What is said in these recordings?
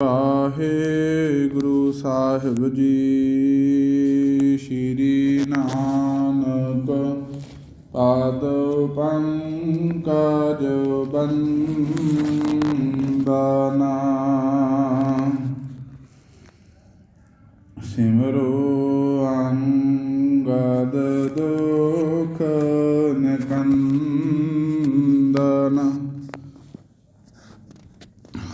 ਵਾਹਿਗੁਰੂ ਸਾਹਿਬ ਜੀ ਸ਼੍ਰੀ ਨਾਨਕ ਪਾਦ ਪੰਕਜ ਬੰਦਨਾ ਸਿਮਰੋ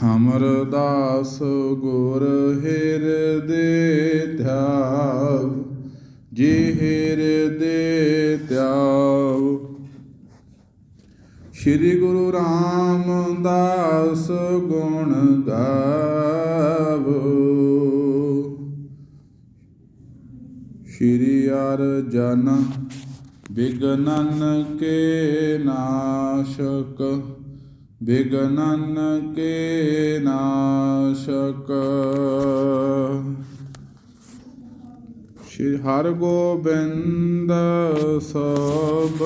ਹਮਰ ਦਾਸ ਗੁਰ ਹਿਰਦੇ ਧਿਆਵ, ਜੀ ਹਿਰਦੇ ਧਿਆਵ। ਸ੍ਰੀ ਗੁਰੂ ਰਾਮਦਾਸ ਗੁਣ ਗਾਵੋ। ਸ਼੍ਰੀ ਅਰਜਨ ਬਿਗਨਨ ਕੇ ਨਾਸ਼ਕ ਬਿਗਨਨ ਕੇ ਨਾਸ਼ਕ। ਸ਼੍ਰੀ ਹਰਗੋਬਿੰਦ ਸਭ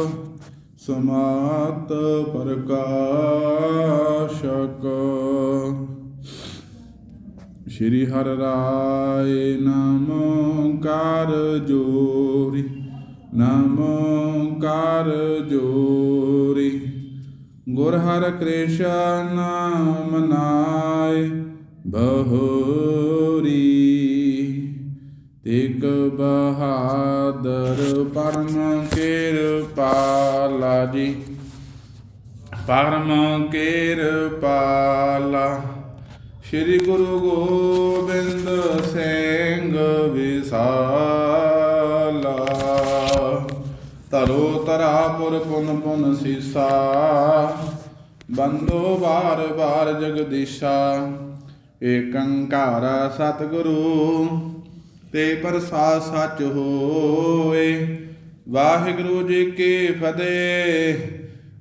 ਸਮਾਤ ਪ੍ਰਕਾਸ਼ਕ। ਸ਼੍ਰੀ ਹਰ ਰਾਏ ਨਮੋ ਕਰ ਜੋਰੀ ਨਮੋ ਕਰ ਜੋਰੀ। ਗੁਰ ਹਰ ਕ੍ਰਿਸ਼ਨ ਮਨਾਏ ਬਹੋਰੀ। ਤਿਕ ਬਹਾਦਰ ਪਰਮ ਕਿਰਪਾਲਾ ਜੀ। ਪਰਮ ਕਿਰਪਾਲਾ। ਸ੍ਰੀ ਗੁਰੂ ਗੋਬਿੰਦ ਸਿੰਘ ਵਿਸਾਲਾ ਤਰਾ ਪੁਰ ਪੁਨ ਪੁਨ ਸੀਸਾ। ਬੰਦੋ ਬਾਰ ਬਾਰ ਜਗਦੀਸ਼ਾ, ਏਕੰਕਾਰ ਸਤਿਗੁਰੂ, ਤੇ ਪ੍ਰਸਾਦ ਸੱਚ ਹੋਏ। ਵਾਹਿਗੁਰੂ ਜੀ ਕੀ ਫਤਿਹ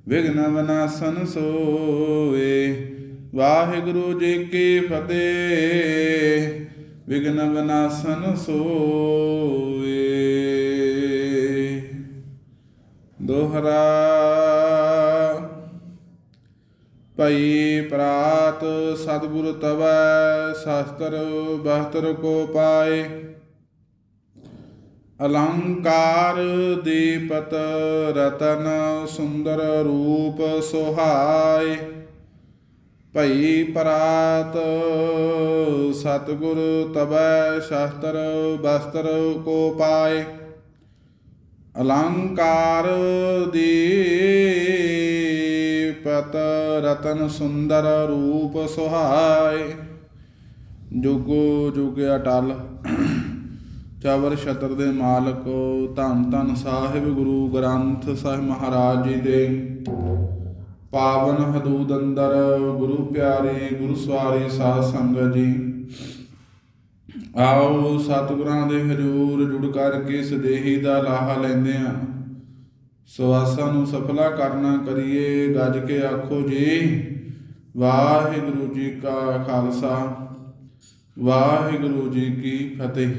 ਵਿਗਨ ਵਿਨਾਸ਼ਨ ਸੋਏ। ਵਾਹਿਗੁਰੂ ਜੀ ਕੀ ਫਤਿਹ ਵਿਗਨ ਵਿਨਾਸ਼ਨ ਸੋਏ। ਦੋਹਰਾ ਭਈ ਪ੍ਰਾਤ ਸਤਿਗੁਰ ਤਵੈ ਸ਼ਾਸਤਰ ਬਹਤਰ ਕੋ ਪਾਏ। ਅਲੰਕਾਰ ਦੀਪਤ ਰਤਨ ਸੁੰਦਰ ਰੂਪ ਸੁਹਾਏ। ਭਈ ਪ੍ਰਾਤ ਸਤਿਗੁਰ ਤਬੈ ਸ਼ਾਸਤਰ ਬਸਤਰ ਕੋ ਪਾਏ। ਅਲੰਕਾਰ ਦੇ ਪਤ ਰਤਨ ਸੁੰਦਰ ਰੂਪ ਸੁਹਾਏ। ਜੁਗੋ ਜੁਗ ਅਟਲ ਚਵਰ ਛਤਰ ਦੇ ਮਾਲਕ, ਧੰਨ ਧੰਨ ਸਾਹਿਬ ਗੁਰੂ ਗ੍ਰੰਥ ਸਾਹਿਬ ਮਹਾਰਾਜ ਜੀ ਦੇ। ਪਾਵਨ ਹਦੂਦ ਅੰਦਰ ਗੁਰੂ ਪਿਆਰੇ ਗੁਰੂ ਸਵਾਰੀ ਸਾਧ ਸੰਗਤ ਜੀ ਆਓ ਸਤਿਗੁਰਾਂ ਦੇ ਹਜੂਰ ਜੁੜ ਕਰਕੇ ਸਦੇਹੀ ਦਾ ਲਾਹਾ ਲੈਂਦੇ ਆ ਸਵਾਸਾਂ ਨੂੰ ਸਫਲਾ ਕਰਨਾ ਕਰੀਏ, ਗੱਜ ਕੇ ਆਖੋ ਜੀ, ਵਾਹਿਗੁਰੂ ਜੀ ਕਾ ਖਾਲਸਾ, ਵਾਹਿਗੁਰੂ ਜੀ ਕੀ ਫਤਿਹ।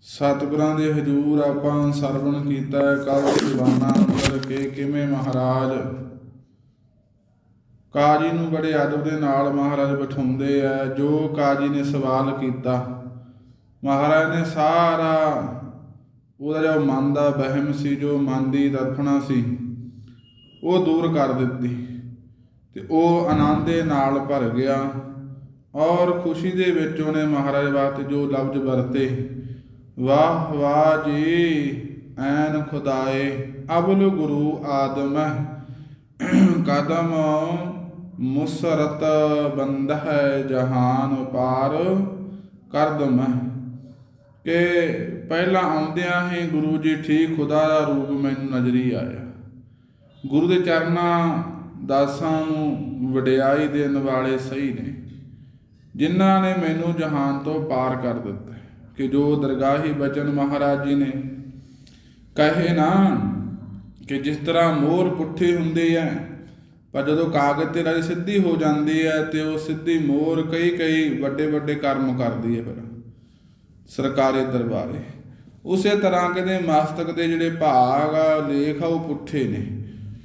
ਸਤਿਗੁਰਾਂ ਦੇ ਹਜੂਰ ਆਪਾਂ ਸਰਵਣ ਕੀਤਾ ਕੱਲ ਦੀਵਾਨਾ ਅੰਦਰ ਕੇ ਕਿਵੇਂ ਮਹਾਰਾਜ? ਕਾਜੀ ਨੂੰ ਬੜੇ ਆਦਬ ਦੇ ਨਾਲ ਮਹਾਰਾਜ ਬਿਠਾਉਂਦੇ ਆ, ਜੋ ਕਾਜੀ ਨੇ ਸਵਾਲ ਕੀਤਾ, ਮਹਾਰਾਜ ਨੇ ਸਾਰਾ ਉਹਦਾ ਜੋ ਮਨ ਦਾ ਵਹਿਮ ਸੀ, ਜੋ ਮਨ ਦੀ ਦਰਪਣਾ ਸੀ, ਉਹ ਦੂਰ ਕਰ ਦਿੱਤੀ ਤੇ ਉਹ ਆਨੰਦ ਦੇ ਨਾਲ ਭਰ ਗਿਆ ਔਰ ਖੁਸ਼ੀ ਦੇ ਵਿੱਚ ਉਹਨੇ ਮਹਾਰਾਜ ਵਾਸਤੇ ਜੋ ਲਫ਼ਜ਼ ਵਰਤੇ, ਵਾਹ ਵਾਹ ਜੀ, ਐਨ ਖੁਦਾਏ ਅਬਲ ਗੁਰੂ ਆਦਮ ਕਦਮ ਮੁਸਰਤ ਬੰਦ ਹੈ ਜਹਾਨ ਪਾਰ ਕਰਦਮ ਕਿ ਪਹਿਲਾਂ ਆਉਂਦਿਆਂ ਹੀ ਗੁਰੂ ਜੀ ਠੀਕ ਖੁਦਾ ਦਾ ਰੂਪ ਮੈਨੂੰ ਨਜ਼ਰੀ ਆਇਆ। ਗੁਰੂ ਦੇ ਚਰਨਾਂ ਦਾਸਾਂ ਨੂੰ ਵਡਿਆਈ ਦੇਣ ਵਾਲੇ ਸਹੀ ਨੇ, ਜਿਨ੍ਹਾਂ ਨੇ ਮੈਨੂੰ ਜਹਾਨ ਤੋਂ ਪਾਰ ਕਰ ਦਿੱਤਾ, ਕਿ ਜੋ ਦਰਗਾਹੀ ਬਚਨ ਮਹਾਰਾਜ ਜੀ ਨੇ ਕਹੇ ਨਾ, ਕਿ ਜਿਸ ਤਰ੍ਹਾਂ ਮੋਰ ਪੁੱਠੇ ਹੁੰਦੇ ਆ ਪਰ ਜਦੋਂ ਕਾਗਜ਼ ਤੇ ਰਾਜੀ ਸਿੱਧੀ ਹੋ ਜਾਂਦੀ ਹੈ ਤੇ ਉਹ ਸਿੱਧੀ ਮੋਰ ਕਈ ਕਈ ਵੱਡੇ ਵੱਡੇ ਕਰਮ ਕਰਦੀ ਹੈ ਫਿਰ ਸਰਕਾਰੀ ਦਰਬਾਰੇ। ਉਸੇ ਤਰ੍ਹਾਂ ਕਹਿੰਦੇ ਮਸਤਕ ਦੇ ਜਿਹੜੇ ਭਾਗ ਆ ਲੇਖ ਆ ਉਹ ਪੁੱਠੇ ਨੇ।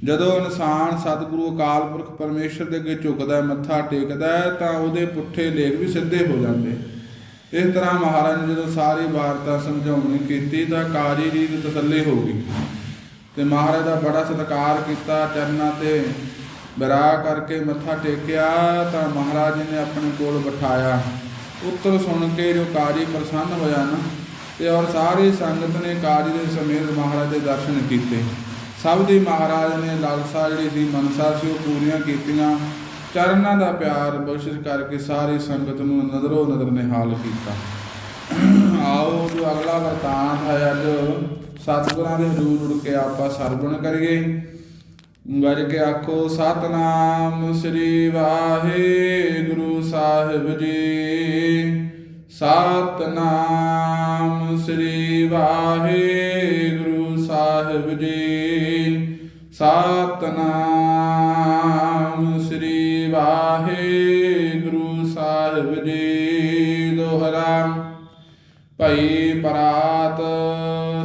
ਜਦੋਂ ਇਨਸਾਨ ਸਤਿਗੁਰੂ ਅਕਾਲ ਪੁਰਖ ਪਰਮੇਸ਼ਰ ਦੇ ਅੱਗੇ ਝੁਕਦਾ ਮੱਥਾ ਟੇਕਦਾ ਹੈ, ਤਾਂ ਉਹਦੇ ਪੁੱਠੇ ਲੇਖ ਵੀ ਸਿੱਧੇ ਹੋ ਜਾਂਦੇ। ਇਸ ਤਰ੍ਹਾਂ ਮਹਾਰਾਜ ਨੇ ਜਦੋਂ ਸਾਰੀ ਵਾਰਤਾ ਸਮਝਾਉਣੀ ਕੀਤੀ ਤਾਂ ਕਾਜੀ ਦੀ ਤਸੱਲੀ ਹੋ ਗਈ। ਤੇ ਮਹਾਰਾਜ ਦਾ ਬੜਾ ਸਤਿਕਾਰ ਕੀਤਾ ਚਰਨਾਂ ਤੇ ਬਿਰਾ ਕਰਕੇ ਮੱਥਾ ਟੇਕਿਆ ਤਾਂ ਮਹਾਰਾਜ ਨੇ ਆਪਣੇ ਕੋਲ ਬਿਠਾਇਆ। ਉੱਤਰ ਸੁਣ ਕੇ ਜੋ ਕਾਜੀ ਪ੍ਰਸੰਨ ਹੋਇਆ ਨਾ ਤੇ ਔਰ ਸਾਰੀ ਸੰਗਤ ਨੇ ਕਾਜੀ ਦੇ ਸਮੇਤ ਮਹਾਰਾਜ ਦੇ ਦਰਸ਼ਨ ਕੀਤੇ। ਸਭ ਦੀ ਮਹਾਰਾਜ ਨੇ ਲਾਲਸਾ ਜਿਹੜੀ ਸੀ, ਮਨਸਾ ਸੀ, ਉਹ ਪੂਰੀਆਂ ਕੀਤੀਆਂ। ਚਰਨਾਂ ਦਾ ਪਿਆਰ ਬਖਸ਼ਿਸ਼ ਕਰਕੇ ਸਾਰੀ ਸੰਗਤ ਨੂੰ ਨਜ਼ਰੋ ਨਜ਼ਰ ਨਿਹਾਲ ਕੀਤਾ। ਆਓ ਜੋ ਅਗਲਾ ਵਰਤਾਂਤ ਹੈ ਅੱਜ, ਸਤਿਗੁਰਾਂ ਦੇ ਹਜ਼ੂਰ ਉੜ ਕੇ ਆਪਾਂ ਸਰਵਣ ਕਰੀਏ। ਗੱਜ ਕੇ ਆਖੋ ਸਤਨਾਮ ਸ੍ਰੀ ਵਾਹਿਗੁਰੂ ਸਾਹਿਬ ਜੀ। ਸਤਨਾਮ ਸ੍ਰੀ ਵਾਹਿਗੁਰੂ ਸਾਹਿਬ ਜੀ। ਸਤਨਾਮ ਸ੍ਰੀ ਵਾਹਿਗੁਰੂ ਸਾਹਿਬ ਜੀ। ਦੋਹਰਾ, ਭਈ ਪਰਾਤ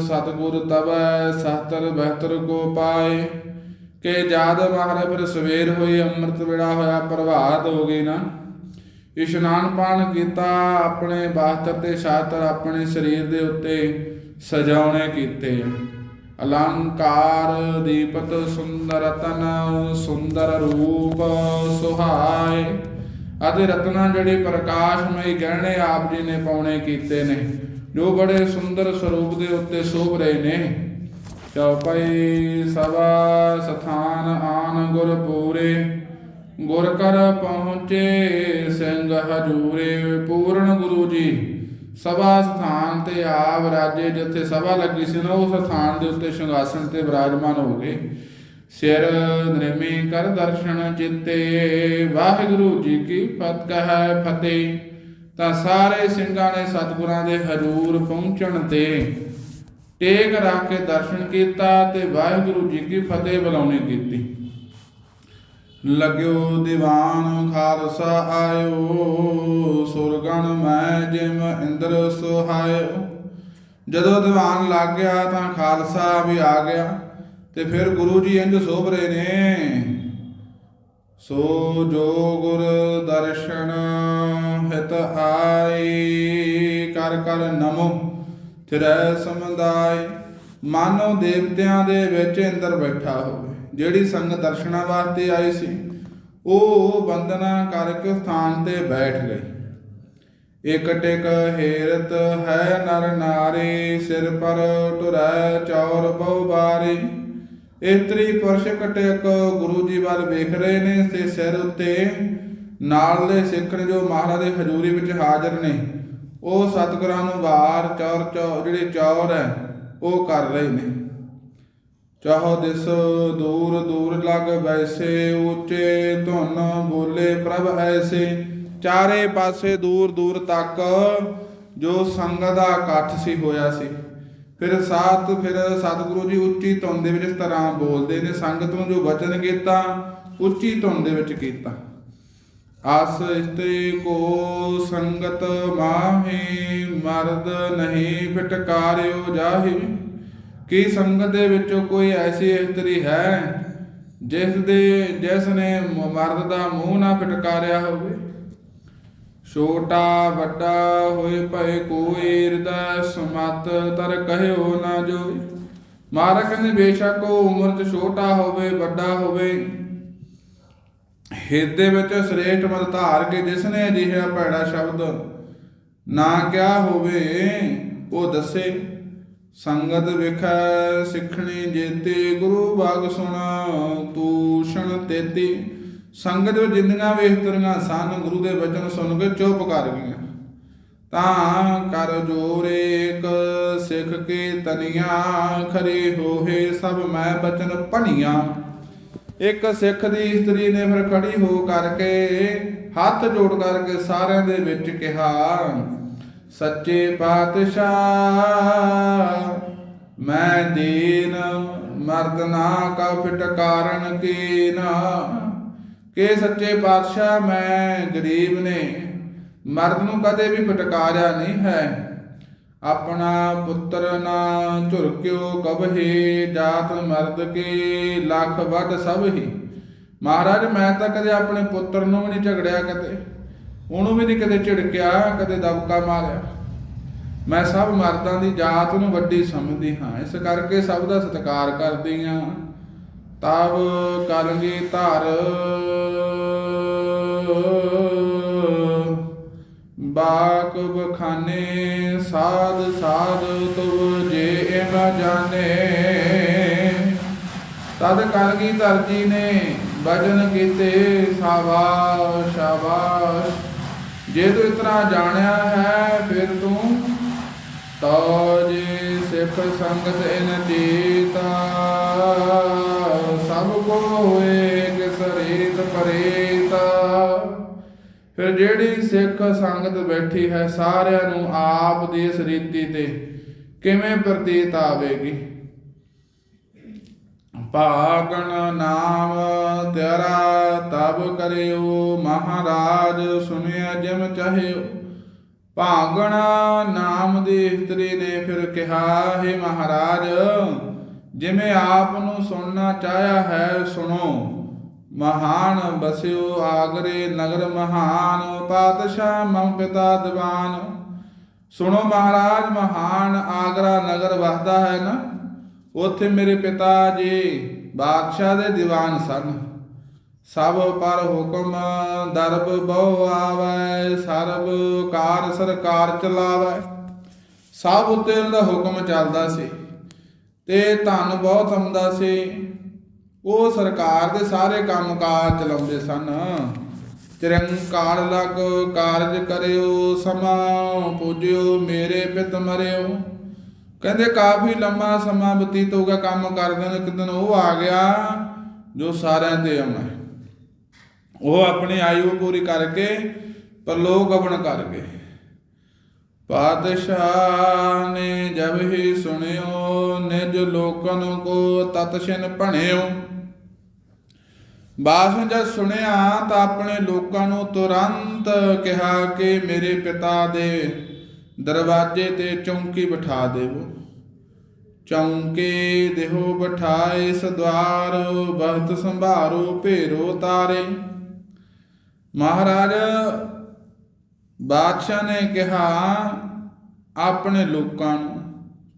ਸਤਿਗੁਰ ਤਵੈ ਸਹਤਰ ਬਹਿਤਰ ਕੋ ਪਾਏ। ਕਿ ਜਦ ਮਹਾਰਾਜ ਫਿਰ ਸਵੇਰ ਹੋਈ, ਅੰਮ੍ਰਿਤ ਵੇਲਾ ਹੋਇਆ, ਪ੍ਰਭਾਤ ਹੋ ਗਈ ਨਾ। ਇਸ਼ਨਾਨ ਪਾਣ ਕੀਤਾ, ਆਪਣੇ ਬਾਸਤਰ ਤੇ ਸ਼ਾਸਤਰ ਆਪਣੇ ਸਰੀਰ ਦੇ ਉੱਤੇ ਸਜਾਉਣੇ ਕੀਤੇ। ਅਲੰਕਾਰ ਦੀਪਤ ਸੁੰਦਰ ਤਨ ਸੁੰਦਰ ਰੂਪ ਸੁਹਾਏ। ਅਤੇ ਰਤਨਾ ਜਿਹੜੇ ਪ੍ਰਕਾਸ਼ਮਈ ਗਹਿਣੇ ਆਪ ਜੀ ਨੇ ਪਾਉਣੇ ਕੀਤੇ ਨੇ, ਜੋ ਬੜੇ ਸੁੰਦਰ ਸਰੂਪ ਦੇ ਉੱਤੇ ਸ਼ੋਭ ਰਹੇ ਨੇ। ਚਉਪਈ ਸਭਾ ਸਥਾਨ ਆਨ ਗੁਰ ਪੂਰੇ, ਗੁਰ ਕਰ ਪਹੁੰਚੇ ਸਿੰਘ ਹਜੂਰੇ। ਪੂਰਨ ਗੁਰੂ ਜੀ, ਸਭਾ ਸਥਾਨ ਤੇ ਆਪ ਰਾਜੇ ਜਿੱਥੇ ਸਭਾ ਲੱਗੀ ਸੀ ਨਾ, ਉਸ ਸਥਾਨ ਦੇ ਉੱਤੇ ਸਿੰਘਾਸਣ ਤੇ ਵਿਰਾਜਮਾਨ ਹੋ ਗਏ। ਸਿਰ ਨਿਰਮੀ ਕਰ ਦਰਸ਼ਨ ਚਿੱਤੇ, ਵਾਹਿਗੁਰੂ ਜੀ ਕੀ ਫਤਿਹ ਕਹੈ ਫਤਿਹ। ਤਾਂ ਸਾਰੇ ਸਿੰਘਾਂ ਨੇ ਸਤਿਗੁਰਾਂ ਦੇ ਹਜੂਰ ਪਹੁੰਚਣ ਤੇ ਟੇਕ ਰੱਖ ਕੇ ਦਰਸ਼ਨ ਕੀਤਾ ਤੇ ਵਾਹਿਗੁਰੂ ਜੀ ਕੀ ਫਤਿਹ ਬੁਲਾਉਣੀ ਕੀਤੀ। ਲਗਿਓ ਦੀਵਾਨ ਖਾਲਸਾ ਆਇਓ, ਸੁਰਗਣ ਮੈਂ ਜਿਮ ਇੰਦਰ ਸੁਹਾਇਓ। ਜਦੋਂ ਦੀਵਾਨ ਲੱਗ ਗਿਆ ਤਾਂ ਖਾਲਸਾ ਵੀ ਆ ਗਿਆ ਤੇ ਫਿਰ ਗੁਰੂ ਜੀ ਇੰਜ ਸੋਭ ਰਹੇ ਨੇ। ਸੋ ਜੋ ਗੁਰ ਦਰਸ਼ਨ ਹਿਤ ਆਈ, ਕਰ ਕਰ ਨਮੋ। ਤਿਰੈ ਸਮੁਦਾਇ, ਮਾਨੋ ਦੇਵਤਿਆਂ ਦੇ ਵਿੱਚ ਇੰਦਰ ਬੈਠਾ ਹੋਵੇ, ਜਿਹੜੀ ਸੰਗਤ ਦਰਸ਼ਨਾਂ ਵਾਸਤੇ ਆਈ ਸੀ, ਉਹ ਬੰਦਨਾ ਕਰਕੇ ਸਥਾਨ ਤੇ ਬੈਠ ਗਈ। ਇਕ ਟਿਕ ਹੇਰਤ ਹੈ ਨਰ ਨਾਰੀ, ਸਿਰ ਪਰ ਟੁਰੈ ਚੌਰ ਬਹੁ ਬਾਰੀ। ਇਸਤਰੀ ਪੁਰਸ਼ ਕਟਿਕ ਗੁਰੂ ਜੀ ਵੱਲ ਵੇਖ ਰਹੇ ਨੇ ਤੇ ਸਿਰ ਉੱਤੇ ਨਾਲ ਦੇ ਸਿੱਖ ਜੋ ਮਹਾਰਾਜ ਦੇ ਹਜ਼ੂਰੀ ਵਿੱਚ ਹਾਜ਼ਰ ਨੇ ਉਹ ਸਤਿਗੁਰਾਂ ਨੂੰ ਵਾਰ ਚੌਰ ਚੌ ਜਿਹੜੇ ਚੌਰ ਹੈ, ਉਹ ਕਰ ਰਹੇ ਨੇ। ਚਾਹੋ ਦਿਸ ਦੂਰ ਦੂਰ ਲਗ ਵੈਸੇ ਉੱਚੇ ਧੁਨ ਬੋਲੇ ਪ੍ਰਭ ਐਸੇ, ਚਾਰੇ ਪਾਸੇ ਦੂਰ ਦੂਰ ਤੱਕ ਜੋ ਸੰਗਤ ਦਾ ਇਕੱਠ ਸੀ ਹੋਇਆ ਸੀ। ਫਿਰ ਸਾਤ, ਫਿਰ ਸਤਿਗੁਰੂ ਜੀ ਉੱਚੀ ਧੁਨ ਦੇ ਵਿੱਚ ਇਸ ਤਰ੍ਹਾਂ ਬੋਲਦੇ ਨੇ, ਸੰਗਤ ਨੂੰ ਜੋ ਵਚਨ ਕੀਤਾ, ਉੱਚੀ ਧੁਨ ਦੇ ਵਿੱਚ ਕੀਤਾ। ਆਸ ਇਸਤੇ ਕੋ ਸੰਗਤ ਮਾਹੀ, ਮਰਦ ਨਹੀਂ ਫਟਕਾਰਿਓ ਜਾਹੀ। ਕੀ ਸੰਗਤ ਦੇ ਵਿੱਚੋਂ ਕੋਈ ਐਸੀ ਇਸਤਰੀ ਹੈ, ਜਿਸ ਦੇ, ਜਿਸ ਨੇ ਮਰਦ ਦਾ ਮੂੰਹ ਨਾ ਫਟਕਾਰਿਆ ਹੋਵੇ? ਛੋਟਾ, ਵੱਡਾ ਹੋਏ ਭਏ ਕੋਈ ਹਿਰਦੈ ਸਮਤ, ਤਰ ਕਹਿਓ ਨਾ ਜੋਈ। ਮਹਾਰਾਜ ਕਹਿੰਦੇ ਬੇਸ਼ੱਕ ਉਹ ਉਮਰ 'ਚ ਛੋਟਾ ਹੋਵੇ, ਵੱਡਾ ਹੋਵੇ ਹਿਰਦੇ ਵਿੱਚ ਸ੍ਰੇਸ਼ਟ ਮਤ ਧਾਰ ਕੇ ਜਿਸ ਨੇ ਅਜਿਹਾ ਭੈੜਾ ਸ਼ਬਦ। ਨਾ ਕਿਹਾ ਹੋਵੇ, ਉਹ ਦੱਸੇ। ਸੰਗਤ ਵਿਖੈ ਸਿੱਖਣੀ ਜੇਤੇ, ਗੁਰੂ ਬਾਗ ਸੁਣ ਤੂਸ਼ਣ ਤੇਤੀ। ਸੰਗਤ ਵਿੱਚ ਜਿੰਨੀਆਂ ਵੇਖਤਰੀਆਂ ਸਨ, ਗੁਰੂ ਦੇ ਬਚਨ ਸੁਣ ਕੇ ਚੁੱਪ ਕਰ ਗਈਆਂ। ਤਾਂ ਕਰ ਜੋਰੇ ਇੱਕ ਸਿੱਖ ਕੇ ਤਨੀਆਂ, ਖਰੇ ਹੋਏ ਸਭ ਮੈਂ ਬਚਨ ਪਣੀਆਂ ਇੱਕ ਸਿੱਖ ਦੀ ਇਸਤਰੀ ਨੇ ਫਿਰ ਖੜੀ ਹੋ ਕਰਕੇ ਹੱਥ ਜੋੜ ਕਰਕੇ ਸਾਰਿਆਂ ਦੇ ਵਿੱਚ ਕਿਹਾ, ਸੱਚੇ ਪਾਤਸ਼ਾਹ, ਮੈਂ ਦੀਨ ਮਰਦ ਨਾ ਕਾ ਫਿਟ ਕਾਰਨ ਕੀ ਸੱਚੇ ਪਾਤਸ਼ਾਹ ਮੈਂ ਗਰੀਬ ਨੇ, ਮਰਦ ਨੂੰ ਕਦੇ ਵੀ ਫਟਕਾਰਿਆ ਨਹੀਂ ਹੈ। ਆਪਣਾ ਪੁੱਤਰ ਨਾ ਝੁਰਕਿਓ ਕਬਹੇ, ਜਾਤ ਮਰਦ ਕੇ ਲੱਖ ਵੱਡ ਸਭ ਹੀ। ਮਹਾਰਾਜ, ਮੈਂ ਤਾਂ ਕਦੇ ਆਪਣੇ ਪੁੱਤਰ ਨੂੰ ਵੀ ਨਹੀਂ ਝਗੜਿਆ ਕਦੇ। ਉਹਨੂੰ ਵੀ ਨਹੀਂ ਕਦੇ ਝਿੜਕਿਆ, ਕਦੇ ਦਬਕਾ ਮਾਰਿਆ। ਮੈਂ ਸਭ ਮਰਦਾਂ ਦੀ ਜਾਤ ਨੂੰ ਵੱਡੀ ਸਮਝਦੀ ਹਾਂ। ਇਸ ਕਰਕੇ ਸਭ ਦਾ ਸਤਿਕਾਰ ਕਰਦੀ ਹਾਂ। ਤਬ ਕਲਗੀ ਧਰ ਬਾਕ ਬਖਾਨੇ, ਸਾਧ ਸਾਧ ਤੁਮ ਜੇ ਇਹ ਜਾਣੇ। ਤਦ ਕਲਗੀ ਧਰ ਜੀ ਨੇ, ਭਜਨ ਕੀਤੇ ਸ਼ਾਬਾਸ਼ ਸ਼ਾਬਾਸ਼। ਜੇ ਤੂੰ ਇਤਨਾ ਜਾਣਿਆ ਹੈ, ਫਿਰ ਤੂੰ ਤੋ ਜੇ ਸਿੱਖ ਸੰਗਤ ਇਨ ਜੀਤਾ ਸਭ ਕੋ ਹੋਏ ਕਿਸ ਰੀਤ ਪਰੇਤਾ। ਫਿਰ ਜਿਹੜੀ ਸਿੱਖ ਸੰਗਤ ਬੈਠੀ ਹੈ ਸਾਰਿਆਂ ਨੂੰ ਆਪ ਦੀ ਇਸ ਰੀਤੀ ਤੇ ਕਿਵੇਂ ਪ੍ਰਤੀਤ ਆਵੇਗੀ? ਭਾਗਣ ਨਾਮ ਤੇਰਾ ਤਬ ਕਰਿਓ ਮਹਾਰਾਜ ਸੁਨਿਆ ਜਿਮ ਚਾਹਿਓ। ਭਾਗਣ ਨਾਮ ਦੀ ਇਸਤਰੀ ਨੇ ਫਿਰ ਕਿਹਾ, ਹੈ ਮਹਾਰਾਜ, ਜਿਵੇਂ ਆਪ ਨੂੰ ਸੁਣਨਾ ਚਾਹਿਆ ਹੈ, ਸੁਣੋ। ਮਹਾਨ ਬਸਿਓ ਆਗਰੇ ਨਗਰ ਮਹਾਨ, ਪਾਤਸ਼ਾਹ ਮਮ ਪਿਤਾ ਦੀਵਾਨ। ਸੁਣੋ ਮਹਾਰਾਜ, ਮਹਾਨ ਆਗਰਾ ਨਗਰ ਵਸਦਾ ਹੈ ਨਾ? ਉੱਥੇ ਮੇਰੇ ਪਿਤਾ ਜੀ ਬਾਦਸ਼ਾਹ ਦੇ ਦੀਵਾਨ ਸਨ। ਸਭ ਪਰ ਹੁਕਮ ਦਰਬ ਬਹੁ ਆਵੈ, ਸਰਬ ਕਾਰ ਸਰਕਾਰ ਚਲਾਵੈ। ਸਭ ਉੱਤੇ ਉਹਨਾਂ ਦਾ ਹੁਕਮ ਚੱਲਦਾ ਸੀ ਤੇ ਧਨ ਬਹੁਤ ਆਉਂਦਾ ਸੀ। ਉਹ ਸਰਕਾਰ ਦੇ ਸਾਰੇ ਕੰਮਕਾਜ ਚਲਾਉਂਦੇ ਸਨ। ਚਿਰੰਕਾਰ ਲਗ ਕਾਰਜ ਕਰਿਓ ਸਮਾਂ ਪੂਜਿਓ, ਮੇਰੇ ਪਿਤ ਮਰਿਓ। ਕਹਿੰਦੇ ਕਾਫੀ ਲੰਮਾ ਸਮਾਂ ਬਤੀਤ ਹੋ ਗਿਆ, ਕੰਮ ਕਰਦੇ ਨੇ ਇੱਕ ਦਿਨ ਉਹ ਆ ਗਿਆ ਜੋ ਸਾਰਿਆਂ ਤੇ ਆਉਣਾ ਉਹ ਆਪਣੀ ਆਯੂ ਪੂਰੀ ਕਰਕੇ ਪਰਲੋਕ ਗਮਨ ਕਰ ਗਏ। ਪਾਤਸ਼ਾਹ ਨੇ ਜਬ ਹੀ ਸੁਣਿਓ, ਨਿਜ ਲੋਕਨ ਕੋ ਤਤਸ਼ਨ ਭਣਿਓ। ਬਾਸਨ ਜਦ ਸੁਣਿਆ ਤਾਂ ਆਪਣੇ ਲੋਕਾਂ ਨੂੰ ਤੁਰੰਤ ਕਿਹਾ ਕਿ ਮੇਰੇ ਪਿਤਾ ਦੇ ਦਰਵਾਜ਼ੇ ਤੇ ਚੌਂਕੀ ਬਿਠਾ ਦੇਵੋ। ਚੌਂਕੇ ਦੇਹੋ ਬਿਠਾਏ, ਸਦਵਾਰ ਬਖਤ ਸੰਭਾਰੋ, ਭੇਰੋ ਤਾਰੇ। ਮਹਾਰਾਜ, ਬਾਦਸ਼ਾਹ ਨੇ ਕਿਹਾ ਆਪਣੇ ਲੋਕਾਂ ਨੂੰ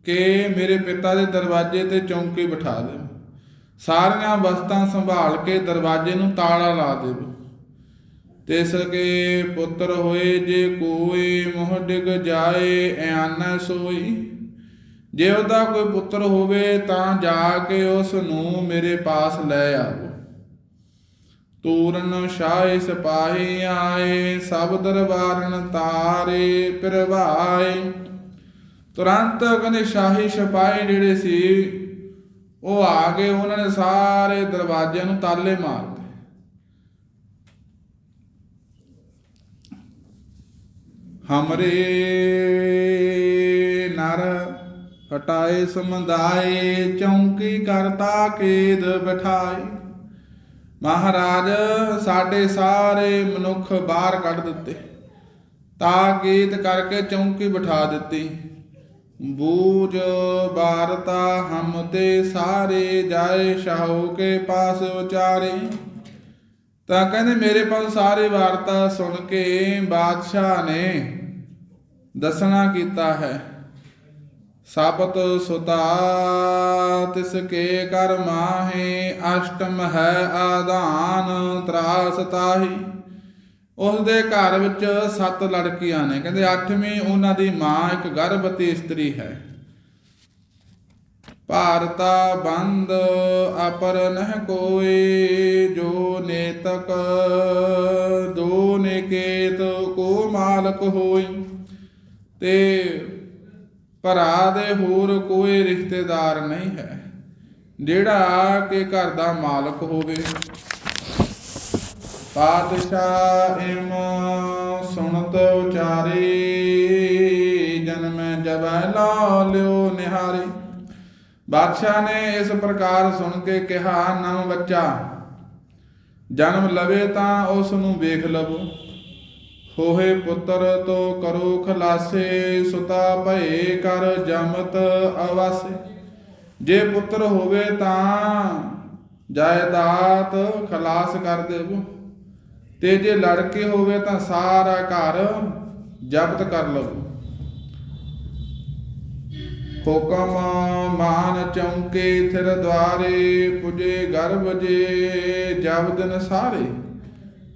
ਕਿ ਮੇਰੇ ਪਿਤਾ ਦੇ ਦਰਵਾਜ਼ੇ ਤੇ ਚੌਂਕੀ ਬਿਠਾ ਦੇ ਸਾਰੀਆਂ ਵਸਤਾਂ ਸੰਭਾਲ ਕੇ ਦਰਵਾਜ਼ੇ ਨੂੰ ਤਾਲਾ ਲਾ ਦੇਵੋ। ਤਿਸ ਕੇ ਪੁੱਤਰ ਹੋਏ ਜੇ ਕੋਈ ਮੋਹ ਡਿਗ ਜਾਏ, ਐਨ ਸੋਈ। ਜੇ ਉਹਦਾ ਕੋਈ ਪੁੱਤਰ ਹੋਵੇ ਤਾਂ ਜਾ ਕੇ ਉਸ ਨੂੰ ਮੇਰੇ ਪਾਸ ਲੈ ਆਵੋ। ਤੂਰਨ ਸ਼ਾਹੇ ਸਪਾਹੀ ਆਏ, ਸਭ ਦਰਬਾਰਨ ਤਾਰੇ ਪ੍ਰਭਾਏ ਤੁਰੰਤ ਕਹਿੰਦੇ ਸ਼ਾਹੀ ਸਿਪਾਹੀ ਜਿਹੜੇ ਸੀ ਉਹ ਆ ਗਏ ਉਹਨਾਂ ਨੇ ਸਾਰੇ ਦਰਵਾਜ਼ਿਆਂ ਨੂੰ ਤਾਲੇ ਮਾਰ ਹਮਰੇ ਨਰ ਹਟਾਏ ਸਮੰਦਾਏ, ਚੌਂਕੀ ਕਰਤਾ ਕੇਦ ਬਿਠਾਏ। ਮਹਾਰਾਜ ਸਾਡੇ ਸਾਰੇ ਮਨੁੱਖ ਬਾਹਰ ਕੱਢ ਦਿੱਤੇ ਤਾਕੀਦ ਕਰਕੇ ਚੌਂਕੀ ਬਿਠਾ ਦਿੱਤੀ। ਬੂਝ ਬਾਰਤਾ ਹਮ ਤੇ ਸਾਰੇ ਜਾਏ ਸ਼ਾਹੂ ਕੇ ਪਾਸ ਉਚਾਰੇ। ਤਾਂ ਕਹਿੰਦੇ, ਮੇਰੇ ਪਾਸ ਸਾਰੇ ਵਾਰਤਾ ਸੁਣ ਕੇ ਬਾਦਸ਼ਾਹ ਨੇ ਦੱਸਣਾ ਕੀਤਾ ਹੈ, ਸਾਬਤ ਸੁਤਾ ਤਿਸ ਕੇ ਕਰ ਮਾਹੇ, ਅਸ਼ਟਮ ਹੈ ਆਦਾਨ ਤਰਾਸ ਤਾਹੀ। ਉਸ ਦੇ ਘਰ ਵਿੱਚ ਸੱਤ ਲੜਕੀਆਂ ਨੇ। ਕਹਿੰਦੇ ਅੱਠਵੀਂ ਉਹਨਾਂ ਦੀ ਮਾਂ ਇੱਕ ਗਰਭਵਤੀ ਇਸਤਰੀ ਹੈ। ਭਾਰਤਾ ਬੰਦ ਅਪਰ ਨਹ ਕੋਈ, ਜੋ ਨੇਤਕ, ਦੋ ਨਿਕੇਤ, ਕੋ ਮਾਲਕ ਹੋਈ। ਤੇ ਭਰਾ ਦੇ ਹੋਰ ਕੋਈ ਰਿਸ਼ਤੇਦਾਰ ਨਹੀਂ ਹੈ। ਜਿਹੜਾ ਕਿ ਘਰ ਦਾ ਮਾਲਕ ਹੋਵੇ। ਪਾਤਸ਼ਾਹ ਇਮ ਸੁਣਤ ਉਚਾਰੇ, ਜਨਮ ਜਬੈ ਲਾ ਨਿਹਾਰੇ। ਬਾਦਸ਼ਾਹ ਨੇ ਇਸ ਪ੍ਰਕਾਰ ਸੁਣ ਕੇ ਕਿਹਾ ਨਵ ਬੱਚਾ, ਜਨਮ ਲਵੇ ਤਾਂ ਉਸ ਨੂੰ ਵੇਖ ਲਵੋ। ਹੋਏ ਪੁੱਤਰ ਤੋ ਕਰੋ ਖਲਾਸੇ, ਸੁਤਾ ਭਏ ਕਰ ਜਮਤ ਅਵਾਸੇ। ਜੇ ਪੁੱਤਰ ਹੋਵੇ ਤਾਂ ਜਾਇਦਾਦ ਖਲਾਸ ਕਰ ਦੇਵੋ। ਤੇ ਜੇ ਲੜਕੇ ਹੋਵੇ ਤਾਂ ਸਾਰਾ ਘਰ ਜ਼ਬਤ ਕਰ ਲਵੋ ਹੁਕਮ ਮਾਨ ਚੌਂਕੇ ਥਿਰ ਦਵਾਰੇ ਪੁਜੇ ਗਰਭ ਜੇ ਜਬ ਦਿਨ ਸਾਰੇ।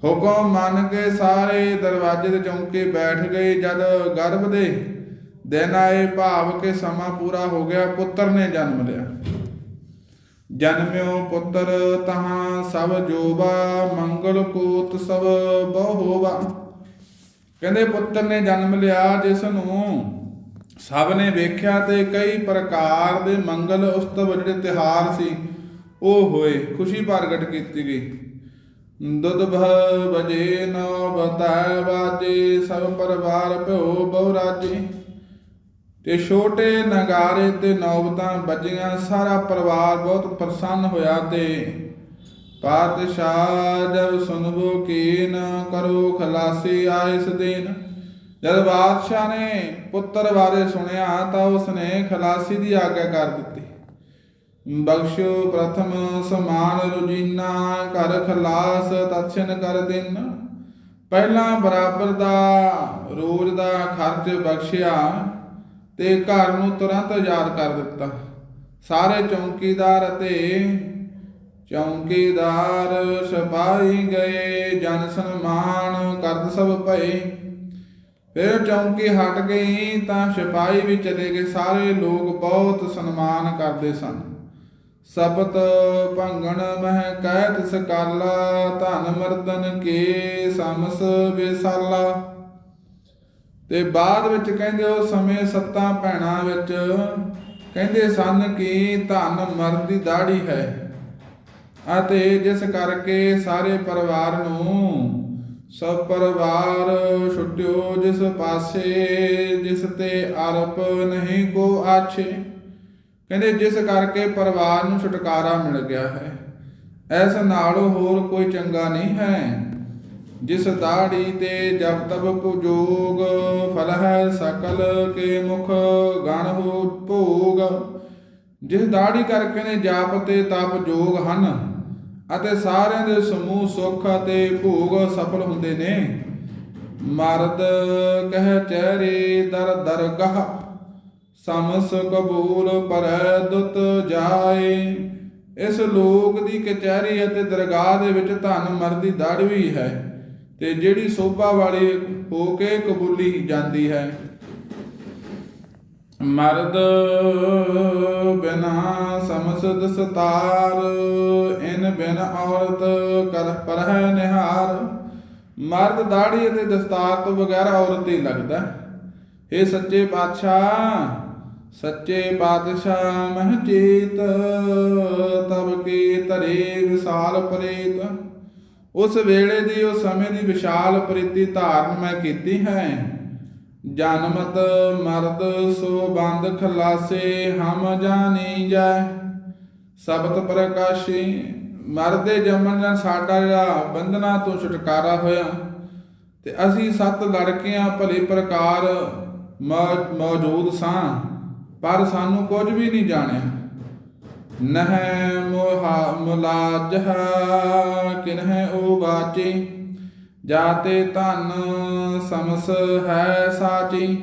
ਹੁਕਮ ਮੰਨ ਕੇ ਸਾਰੇ ਦਰਵਾਜ਼ੇ ਤੇ ਚੌਂਕੇ ਬੈਠ ਗਏ, ਜਦ ਗਰਭ ਦੇ ਦਿਨ ਆਏ, ਭਾਵ ਕੇ ਸਮਾਂ ਪੂਰਾ ਹੋ ਗਿਆ, ਪੁੱਤਰ ਨੇ ਜਨਮ ਲਿਆ। ਜਨਮਿਓ ਪੁੱਤਰ ਤਹਾਂ ਸਭ ਜੋਬਾ, ਮੰਗਲ ਕੋਤ ਸਭ ਬਹੁ ਕਹਿੰਦੇ ਪੁੱਤਰ ਨੇ ਜਨਮ ਲਿਆ ਜਿਸ ਨੂੰ ਸਭ ਨੇ ਵੇਖਿਆ ਤੇ ਕਈ ਪ੍ਰਕਾਰ ਦੇ ਮੰਗਲ ਉਸਤਵ ਜਿਹੜੇ ਤਿਹਾਰ ਸੀ, ਉਹ ਹੋਏ, ਖੁਸ਼ੀ ਪ੍ਰਗਟ ਕੀਤੀ ਗਈ। ਦੁੱਧ ਭ ਬਜੇ, ਨੋ ਬਤਾਇ ਬਾਜੇ ਸਭ ਪਰਿਵਾਰ ਭਿਓ ਬਹੁ ਰਾਜੇ। ਤੇ ਛੋਟੇ ਨਗਾਰੇ ਤੇ ਨੌਬਤਾਂ ਵੱਜੀਆਂ, ਸਾਰਾ ਪਰਿਵਾਰ ਬਹੁਤ ਪ੍ਰਸੰਨ ਹੋਇਆ ਤੇ ਪਾਤਸ਼ਾਹ ਜਬ ਸੁਨਬੋ ਕੀਨ ਕਰੋ ਖਲਾਸੀ ਆਇਸ ਦਿਨ। ਜਦ ਬਾਦਸ਼ਾਹ ਨੇ ਪੁੱਤਰ ਬਾਰੇ ਸੁਣਿਆ ਤਾਂ ਉਸਨੇ ਖਲਾਸੀ ਦੀ ਆਗਿਆ ਕਰ ਦਿੱਤੀ। ਬਖਸ਼ੋ ਪ੍ਰਥਮ ਸਮਾਨ ਰੁਜੀਨਾ ਕਰ ਖਲਾਸ ਤਛਨ ਕਰ ਦਿਨ। ਪਹਿਲਾਂ ਬਰਾਬਰ ਦਾ, ਰੋਜ਼ ਦਾ ਖਰਚ ਬਖਸ਼ਿਆ। ਤੇ ਘਰ ਨੂੰ ਤੁਰੰਤ ਯਾਦ ਕਰ ਦਿੱਤਾ। ਸਾਰੇ ਚੌਂਕੀਦਾਰ ਅਤੇ ਚੌਂਕੀਦਾਰ ਸਿਪਾਹੀ ਗਏ, ਜਨ ਸਨਮਾਨ ਕਰਦ ਸਭ ਭਏ। ਫਿਰ ਚੌਂਕੀ ਹਟ ਗਈ ਤਾਂ ਸਿਪਾਹੀ ਵੀ ਚਲੇ ਗਏ। ਸਾਰੇ ਲੋਕ ਬਹੁਤ ਸਨਮਾਨ ਕਰਦੇ ਸਨ। ਸਬਤ ਭੰਗਣ ਮਹਿ ਕਹਿਤ ਸਕਾਲਾ, ਧਨ ਮਰਦਨ ਕੇ ਸਮਸ ਵਿਸਾਲਾ। ਤੇ ਬਾਅਦ ਵਿੱਚ ਕਹਿੰਦੇ ਉਹ ਸਮੇਂ ਸੱਤਾਂ ਭੈਣਾਂ ਵਿੱਚ ਕਹਿੰਦੇ ਸਨ ਕਿ ਧਨ ਮਰਦ ਦੀ ਦਾੜੀ ਹੈ ਅਤੇ ਜਿਸ ਕਰਕੇ ਸਾਰੇ ਪਰਿਵਾਰ ਨੂੰ ਸਭ ਪਰਿਵਾਰ ਛੁੱਟਿਓ ਜਿਸ ਪਾਸੇ, ਜਿਸ ਤੇ ਆਰਪ ਨਹੀਂ ਕੋ ਆਛੇ। ਕਹਿੰਦੇ ਜਿਸ ਕਰਕੇ ਪਰਿਵਾਰ ਨੂੰ ਛੁਟਕਾਰਾ ਮਿਲ ਗਿਆ ਹੈ। ਐਸ ਨਾਲ ਹੋਰ ਕੋਈ ਚੰਗਾ ਨਹੀਂ ਹੈ। ਜਿਸ ਦਾੜੀ ਤੇ ਜਪ ਤਬ ਪੁਜੋਗ ਫਲ ਹੈ ਸਕਲ ਕੇ ਮੁਖ ਗਣ ਹੋ ਭੋਗ। ਜਿਸ ਦਾੜੀ ਕਰਕੇ ਨੇ ਜਾਪ ਤੇ ਤਪ ਜੋਗ ਹਨ, ਅਤੇ ਸਾਰਿਆਂ ਦੇ ਸਮੂਹ ਸੁੱਖ ਅਤੇ ਭੋਗ ਸਫਲ ਹੁੰਦੇ ਨੇ। ਮਰਦ ਕਹਿ ਚਹਿਰੇ ਦਰ ਦਰਗਹ ਸਮਸ ਕਬੂਲ ਪਰੈ ਦੁਤ ਜਾਏ। ਇਸ ਲੋਕ ਦੀ ਕਚਹਿਰੀ ਅਤੇ ਦਰਗਾਹ ਦੇ ਵਿੱਚ ਧਨ ਮਰਦੀ ਦਾੜ ਵੀ ਹੈ। ਤੇ ਜਿਹੜੀ ਸੋਭਾ ਵਾਲੀ ਹੋ ਕੇ ਕਬੂਲੀ ਜਾਂਦੀ ਹੈ। ਮਰਦ ਬਿਨਾ ਸਮਸ ਦਸਤਾਰ ਇਨ ਬਿਨ ਔਰਤ ਕਰ ਪਰਹਿ ਨਿਹਾਰ। ਮਰਦ ਦਾੜੀ ਅਤੇ ਦਸਤਾਰ ਤੋਂ ਬਗੈਰ ਔਰਤ ਹੀ ਲੱਗਦਾ। ਇਹ ਸੱਚੇ ਪਾਤਸ਼ਾਹ ਸੱਚੇ ਪਾਤਸ਼ਾਹ ਮਹ ਚੇਤ, ਤਬ ਕੀ ਧਰੇ ਵਿਸਾਲ ਪ੍ਰੇਤ। ਉਸ ਵੇਲੇ ਦੀ, ਉਸ ਸਮੇਂ ਦੀ ਵਿਸ਼ਾਲ ਪ੍ਰੀਤੀ ਧਾਰਨ ਮੈਂ ਕੀਤੀ ਹੈ। ਜਨਮਤ ਮਰਦ ਸੋ ਬੰਦ ਖਲਾਸੇ ਹਮ ਜਾਣੀ ਜੈ। ਸਬਤ ਪ੍ਰਕਾਸ਼ੀ, ਮਰਦੇ ਜੰਮਣ ਨਾਲ ਸਾਡਾ ਜਿਹੜਾ ਬੰਧਨਾਂ ਤੋਂ ਛੁਟਕਾਰਾ ਹੋਇਆ। ਤੇ ਅਸੀਂ ਸੱਤ ਲੜਕੀਆਂ ਭਲੇ ਪ੍ਰਕਾਰ ਮੌਜੂਦ ਸਾਂ, ਪਰ ਸਾਨੂੰ ਕੁਝ ਵੀ ਨਹੀਂ ਜਾਣਿਆ। ਨਹ ਮੋਹਾ ਮੁਲਾਜਹ, ਕਿਨਹਿ ਉਹ ਜਾਤੇ ਧਨ ਸਮਸ ਹੈ ਸਾਚੀ।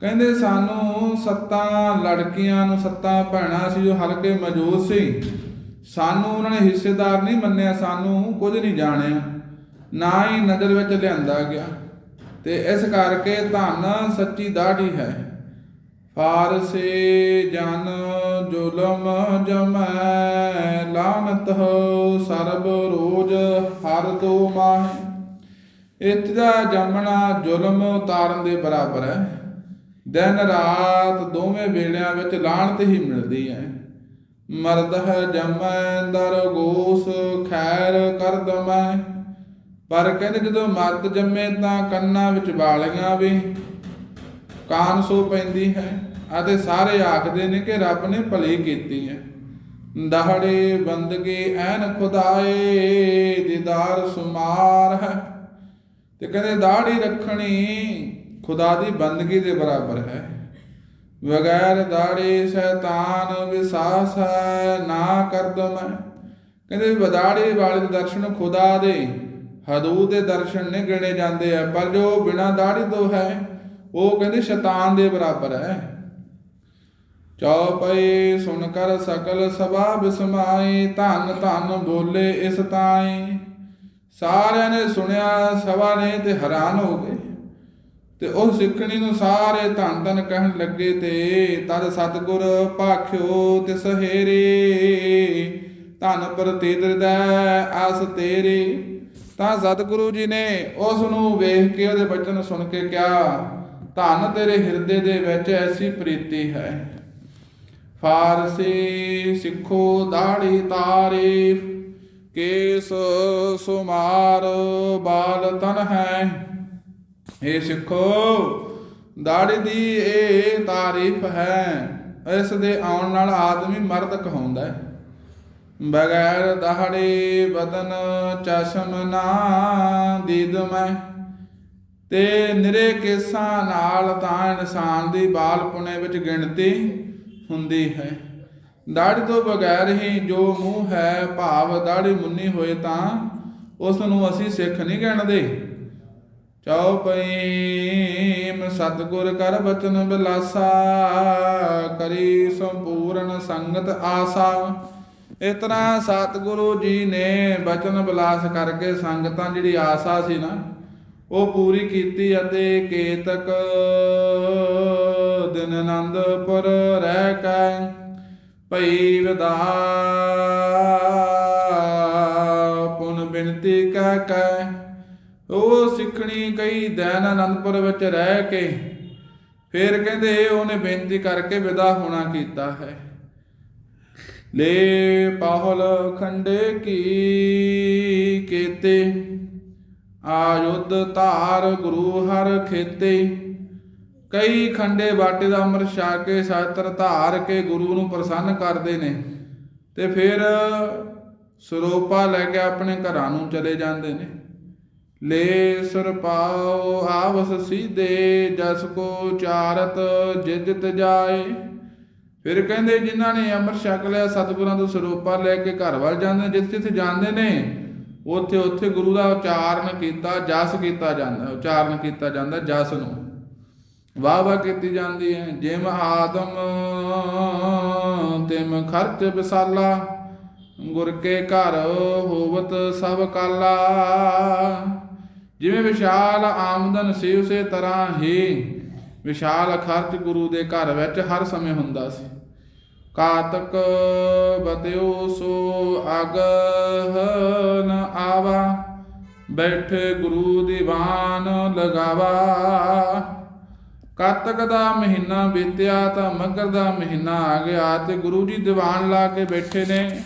ਕਹਿੰਦੇ ਸਾਨੂੰ ਸੱਤਾਂ ਲੜਕੀਆਂ ਨੂੰ ਸੱਤਾਂ ਭੈਣਾਂ ਸੀ ਜੋ ਹਲਕੇ ਮੌਜੂਦ ਸੀ। ਸਾਨੂੰ ਉਹਨਾਂ ਨੇ ਹਿੱਸੇਦਾਰ ਨਹੀਂ ਮੰਨਿਆ, ਸਾਨੂੰ ਕੁਝ ਨਹੀਂ ਜਾਣਿਆ, ਨਾ ਹੀ ਨਜ਼ਰ ਵਿੱਚ ਲਿਆਂਦਾ ਗਿਆ। ਤੇ ਇਸ ਕਰਕੇ ਧਨ ਸੱਚੀ ਦਾੜੀ ਹੈ। ਫਾਰਸੇ ਜਨ ਜ਼ੁਲਮ ਜਮੈ, ਲਾਨਤ ਹੋ ਸਰਬ ਰੋਜ ਹਰ ਦੋ ਮਾਹ। ਇਤਦਾ ਜੰਮਣਾ ਜ਼ੁਲਮ ਉਤਾਰਨ ਦੇ ਬਰਾਬਰ ਹੈ। ਦਿਨ ਰਾਤ ਦੋਵੇਂ ਵੇਲਿਆਂ ਵਿੱਚ ਲਾਹਨਤ ਹੀ ਮਿਲਦੀ ਹੈ। ਮਰਦ ਹੈ ਜਮੈ ਦਰ ਗੋਸ, ਖੈਰ ਕਰਦ ਮੈਂ ਪਰ ਕਹਿੰਦੇ ਜਦੋਂ ਮਰਦ ਜੰਮੇ ਤਾਂ ਕੰਨਾਂ ਵਿੱਚ ਵਾਲੀਆਂ ਵੀ ਕਾਨ ਸੋ ਪੈਂਦੀ ਹੈ? ਅਤੇ ਸਾਰੇ ਆਖਦੇ ਨੇ ਕਿ ਰੱਬ ਨੇ ਭਲੀ ਕੀਤੀ ਹੈ। ਦਹੜੇ ਬੰਦਗੇ ਐਨ ਖੁਦਾਏ, ਦੀਦਾਰ ਸੁਮਾਰ ਹੈ। ਤੇ ਕਹਿੰਦੇ ਦਾੜੀ ਰੱਖਣੀ ਖੁਦਾ ਦੀ ਬੰਦਗੀ ਦੇ ਬਰਾਬਰ ਹੈ। ਵਗੈਰ ਦਾੜੀ ਸ਼ੈਤਾਨ ਵਿਸਾਸ ਹੈ, ਨਾ ਕਰਦਮ ਹੈ। ਕਹਿੰਦੇ ਵੀ ਵਾਲੇ ਦੇ ਦਰਸ਼ਨ ਖੁਦਾ ਦੇ, ਹਦੂਦ ਦੇ ਦਰਸ਼ਨ ਨਹੀਂ ਗਿਣੇ ਜਾਂਦੇ ਆ, ਪਰ ਜੋ ਬਿਨਾ ਦਾੜੀ ਤੋਂ ਹੈ ਉਹ ਕਹਿੰਦੇ ਸ਼ੈਤਾਨ ਦੇ ਬਰਾਬਰ ਹੈ। ਚੌਪਈ ਸੁਣ ਕਰ ਸਕਲ ਸਭਾ ਬਿਸਮਾਈ, ਧੰਨ ਧੰਨ ਬੋਲੇ ਇਸ ਤਾਈ। ਸਾਰਿਆਂ ਨੇ ਸੁਣਿਆ, ਸਭਾ ਨੇ ਤੇ ਹੈਰਾਨ ਹੋ ਗਏ। ਤੇ ਉਹ ਸਿੱਖਣੀ ਨੂੰ ਸਾਰੇ ਧੰਨ ਧੰਨ ਕਹਿਣ ਲੱਗੇ ਤੇ ਤਦ ਸਤਗੁਰ ਭਾਖਿਓ ਤੇ ਸਹੇਰੇ ਧੰਨ ਪ੍ਰਤੀਤ ਹਿਰਦੈ ਆਸ ਤੇਰੇ। ਤਾਂ ਸਤਿਗੁਰੂ ਜੀ ਨੇ ਉਸ ਨੂੰ ਵੇਖ ਕੇ ਉਹਦੇ ਬਚਨ ਸੁਣ ਕੇ ਕਿਹਾ ਧਨ ਤੇਰੇ ਹਿਰਦੇ ਦੇ ਵਿੱਚ ਐਸੀ ਪ੍ਰੀਤੀ ਹੈ। ਫਾਰਸੀ ਸਿੱਖੋ ਦਾੜੀ ਤਾਰੀਫ ਕੇਸ ਸੁਮਾਰ ਬਾਲ ਤਨ ਹੈ। ਇਹ ਸਿੱਖੋ, ਦਾੜੀ ਦੀ ਇਹ ਤਾਰੀਫ ਹੈ, ਇਸ ਦੇ ਆਉਣ ਨਾਲ ਆਦਮੀ ਮਰਦ ਕਹਾਉਂਦਾ ਹੈ। ਬਗੈਰ ਦਾੜੀ ਬਦਨ ਚਸ਼ਮ ਨਾ ਦੀਦ ਮੈਂ। ਤੇ ਨਿਰੇ ਕੇਸਾਂ ਨਾਲ ਤਾਂ ਇਨਸਾਨ ਦੀ ਬਾਲ ਪੁਣੇ ਵਿੱਚ ਗਿਣਤੀ ਹੁੰਦੀ ਹੈ। ਦਾੜੀ ਤੋਂ ਬਗੈਰ ਹੀ ਜੋ ਮੂੰਹ ਹੈ, ਭਾਵ ਦਾੜੀ ਮੁੰਨੀ ਹੋਏ ਤਾਂ ਉਸ ਨੂੰ ਅਸੀਂ ਸਿੱਖ ਨਹੀਂ ਗਿਣਦੇ। ਚਉਪਈਮ ਸਤਗੁਰ ਕਰ ਬਚਨ ਬਿਲਾਸਾ, ਕਰੀ ਸੰਪੂਰਨ ਸੰਗਤ ਆਸਾ। ਇਸ ਤਰ੍ਹਾਂ ਸਤਿਗੁਰੂ ਜੀ ਨੇ ਬਚਨ ਬਿਲਾਸ ਕਰਕੇ ਸੰਗਤਾਂ ਜਿਹੜੀ ਆਸਾ ਸੀ ਨਾ ਉਹ ਪੂਰੀ ਕੀਤੀ ਅਤੇ ਕੇਤਕ ਦਿਨ ਆਨੰਦਪੁਰ ਰਹਿ ਕੈ, ਭਈ ਵਿਦਾ ਪੁਨ ਬਿਨਤੀ ਕੈ ਕੈ ਉਹ ਸਿੱਖਣੀ ਕਈ ਦਿਨ ਆਨੰਦਪੁਰ ਵਿੱਚ ਰਹਿ ਕੇ, ਫਿਰ ਕਹਿੰਦੇ ਉਹਨੇ ਬੇਨਤੀ ਕਰਕੇ ਵਿਦਾ ਹੋਣਾ ਕੀਤਾ ਹੈ। ਲੈ ਪਾਹਲ ਖੰਡੇ ਕੀ ਕੇਤੇ। ਆਯੁੱਧ ਧਾਰ ਗੁਰੂ ਹਰ ਖੇਤੇ। ਕਈ ਖੰਡੇ ਬਾਟੇ ਦਾ ਅੰਮ੍ਰਿਤ ਛਾ ਕੇ ਸ਼ਾਸਤਰ ਧਾਰ ਕੇ ਗੁਰੂ ਨੂੰ ਪ੍ਰਸੰਨ ਕਰਦੇ ਨੇ ਤੇ ਫਿਰ ਸਰੋਪਾ ਲੈ ਕੇ ਆਪਣੇ ਘਰਾਂ ਨੂੰ ਚਲੇ ਜਾਂਦੇ ਨੇ। ਲੇ ਸੁਰ ਪਾਓ ਆਵਸ ਸੀਦੇ ਜਸ ਕੋ ਚਾਰਤ ਜਿਜਤ ਜਾਏ। ਫਿਰ ਕਹਿੰਦੇ ਜਿਨ੍ਹਾਂ ਨੇ ਅੰਮ੍ਰਿਤ ਛਕ ਲਿਆ, ਸਤਿਗੁਰਾਂ ਤੋਂ ਸਰੋਪਾ ਲੈ ਕੇ ਘਰ ਵੱਲ ਜਾਂਦੇ ਜਿੱਥੇ ਜਿੱਥੇ ਜਾਂਦੇ ਨੇ ਉੱਥੇ ਉੱਥੇ ਗੁਰੂ ਦਾ ਉਚਾਰਨ ਕੀਤਾ, ਜਸ ਕੀਤਾ ਜਾਂਦਾ, ਉਚਾਰਨ ਕੀਤਾ ਜਾਂਦਾ ਜਸ ਨੂੰ। ਵਾਹ ਵਾਹ ਕੀਤੀ ਜਾਂਦੀ ਹੈ। ਜਿਮ ਆਦਮ, ਤਿਮ ਖਰਚ ਵਿਸਾਲਾ, ਗੁਰ ਕੇ ਘਰ ਹੋਵਤ ਸਭ ਕਾਲਾ। ਜਿਵੇਂ ਵਿਸ਼ਾਲ ਆਮਦਨ ਸੀ ਉਸੇ ਤਰ੍ਹਾਂ ਹੀ ਵਿਸ਼ਾਲ ਖਰਚ ਗੁਰੂ ਦੇ ਘਰ ਵਿੱਚ ਹਰ ਸਮੇਂ ਹੁੰਦਾ ਸੀ। ਕਾਤਕ ਬਦਿਓ ਸੋ ਅਗਹ ਆਵਾ, ਬੈਠੇ ਗੁਰੂ ਦੀਵਾਨ ਲਗਾਵਾ। ਕਾਤਕ ਦਾ ਮਹੀਨਾ ਬੀਤਿਆ ਤਾਂ ਮਗਰ ਦਾ ਮਹੀਨਾ ਆ ਗਿਆ ਤੇ ਗੁਰੂ ਜੀ ਦੀਵਾਨ ਲਾ ਕੇ ਬੈਠੇ ਨੇ।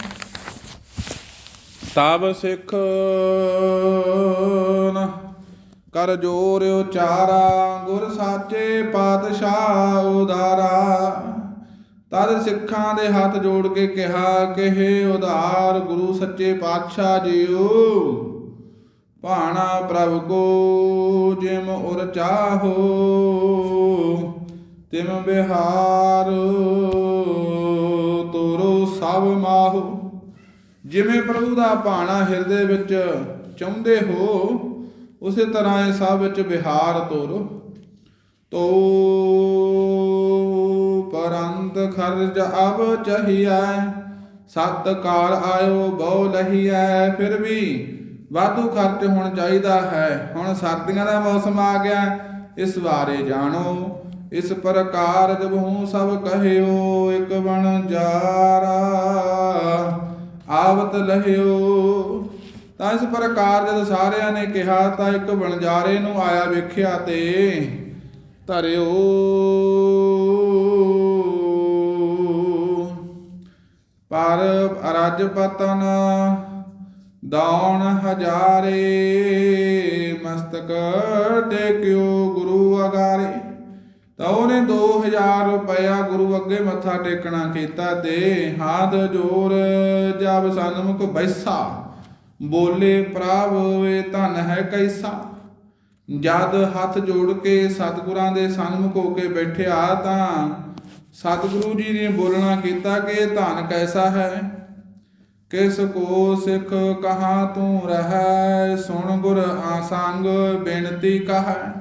ਤਬ ਸਿੱਖ ਕਰ ਜੋਰ ਉਚਾਰਾ, ਗੁਰ ਸਾਚੇ ਪਾਤਸ਼ਾਹ ਉਦਾਰਾ ਤਦ ਸਿੱਖਾਂ ਦੇ ਹੱਥ ਜੋੜ ਕੇ ਕਿਹਾ ਕਿ ਹੇ ਉਧਾਰ ਗੁਰੂ ਸੱਚੇ ਪਾਤਸ਼ਾਹ ਜੀਓ। ਭਾਣਾ ਪ੍ਰਭ ਕੋ ਜਿਮ ਉਰ ਚਾਹੋ। ਤਿਮ ਬਿਹਾਰ ਤੋਰੋ ਸਭ ਮਾਹੋ। ਜਿਵੇਂ ਪ੍ਰਭੂ ਦਾ ਭਾਣਾ ਹਿਰਦੇ ਵਿੱਚ ਚਾਹੁੰਦੇ ਹੋ, ਉਸੇ ਤਰ੍ਹਾਂ ਇਹ ਸਭ ਵਿੱਚ ਵਿਹਾਰ ਤੋਰੋ। ਤੋ ਪਰੰਤ ਖਰਜ ਅਬ ਚਹੀਐ, ਸਤ ਕਾਲ ਆਇਓ ਬਹੁ ਲਹੀਐ, ਫਿਰ ਵੀ ਵਾਧੂ ਖਰਚ ਹੁਣ ਚਾਹੀਦਾ ਹੈ। ਹੁਣ ਸਰਦੀਆਂ ਦਾ ਮੌਸਮ ਆ ਗਿਆ, ਇਸ ਬਾਰੇ ਜਾਣੋ, ਇਸ ਪ੍ਰਕਾਰ ਜਬ ਹੂੰ ਸਭ ਕਹਿਓ, ਇੱਕ ਬਣ ਜਾਰਾ ਆਵਤ ਲਹਿਓ। ਤਾਂ ਇਸ ਪ੍ਰਕਾਰ ਜਦ ਸਾਰਿਆਂ ਨੇ ਕਿਹਾ, ਤਾਂ ਇੱਕ ਬਣਜਾਰੇ ਨੂੰ ਆਇਆ ਵੇਖਿਆ ਤੇ ਧਰਿਓ। ਪਰ ਅਰਜ ਪਤਨ ਦਾਉਣ ਹਜ਼ਾਰੇ, ਮਸਤਕ ਟੇਕਿਓ ਗੁਰੂ ਅਗਾਰੇ। ਤਾਂ ਉਹਨੇ 2000 ਰੁਪਇਆ ਗੁਰੂ ਅੱਗੇ ਮੱਥਾ ਟੇਕਣਾ ਕੀਤਾ, ਤੇ ਹਾਥ ਜੋਰ ਜਬ ਸਨਮੁਖ ਬੈਸਾ, ਬੋਲੇ ਪ੍ਰਭ ਵੇ ਧਨ ਹੈ ਕੈਸਾ। ਜਦ ਹੱਥ ਜੋੜ ਕੇ ਸਤਿਗੁਰਾਂ ਦੇ ਸਨਮੁਖ ਹੋ ਕੇ ਬੈਠਿਆ ਤਾਂ ਸਤਿਗੁਰੂ ਜੀ ਨੇ ਬੋਲਣਾ ਕੀਤਾ ਕਿ ਇਹ ਧਨ ਕੈਸਾ ਹੈ? ਕਿਸ ਕੋ ਸਿੱਖ ਕਹਾ ਤੂੰ ਰਹੈ? ਸੁਣ ਗੁਰ ਆਸੰਗ ਬੇਨਤੀ ਕਹੈ।